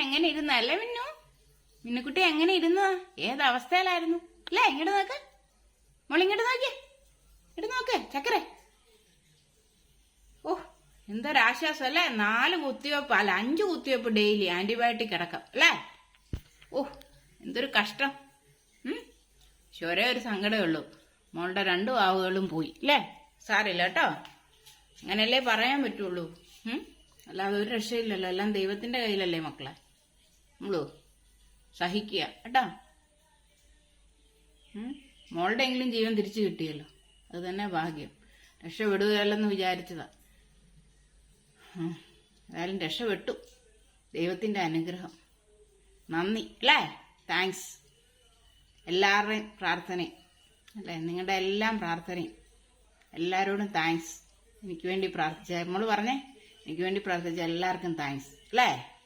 എങ്ങനെ ഇരുന്ന അല്ലേ മിന്നു? മിന്നുക്കുട്ടി എങ്ങനെ ഇരുന്നതാ ഏത് അവസ്ഥയിലായിരുന്നു? അല്ലേ ഇങ്ങോട്ട് നോക്ക്. മോളിങ്ങോട്ട് നോക്കിയേ. ഇങ്ങോട്ട് നോക്ക് ചക്കരെ. ഓ എന്തൊരാശ്വാസം അല്ലേ? നാല് കുത്തിവെപ്പ് അല്ല അഞ്ച് കുത്തിവെപ്പ് ഡെയിലി ആന്റിബയോട്ടിക് കിടക്കാം അല്ലേ? ഓ എന്തൊരു കഷ്ടം. ഒരേ ഒരു സങ്കടമേ ഉള്ളൂ. മോളുടെ രണ്ടു ആവുകളും പോയി അല്ലേ? സാറില്ല കേട്ടോ. അങ്ങനല്ലേ പറയാൻ പറ്റുള്ളൂ? അല്ലാതെ ഒരു രക്ഷയില്ലല്ലോ. എല്ലാം ദൈവത്തിന്റെ കയ്യിലല്ലേ മക്കളെ? നമ്മളോ സഹിക്കുക കേട്ടാ. ഉം? മോളുടെ എങ്കിലും ജീവൻ തിരിച്ചു കിട്ടിയല്ലോ. അത് തന്നെ ഭാഗ്യം. രക്ഷപ്പെടുകയല്ലെന്ന് വിചാരിച്ചതാ. ഏതായാലും രക്ഷപ്പെട്ടു. ദൈവത്തിന്റെ അനുഗ്രഹം. നന്ദി അല്ലേ? താങ്ക്സ് എല്ലാവരുടെയും പ്രാർത്ഥനയും അല്ലേ? നിങ്ങളുടെ എല്ലാം പ്രാർത്ഥനയും. എല്ലാവരോടും താങ്ക്സ് എനിക്ക് വേണ്ടി പ്രാർത്ഥിച്ച നമ്മൾ പറഞ്ഞേ? എനിക്ക് വേണ്ടി പ്രാർത്ഥിച്ച എല്ലാവർക്കും താങ്ക്സ് അല്ലേ?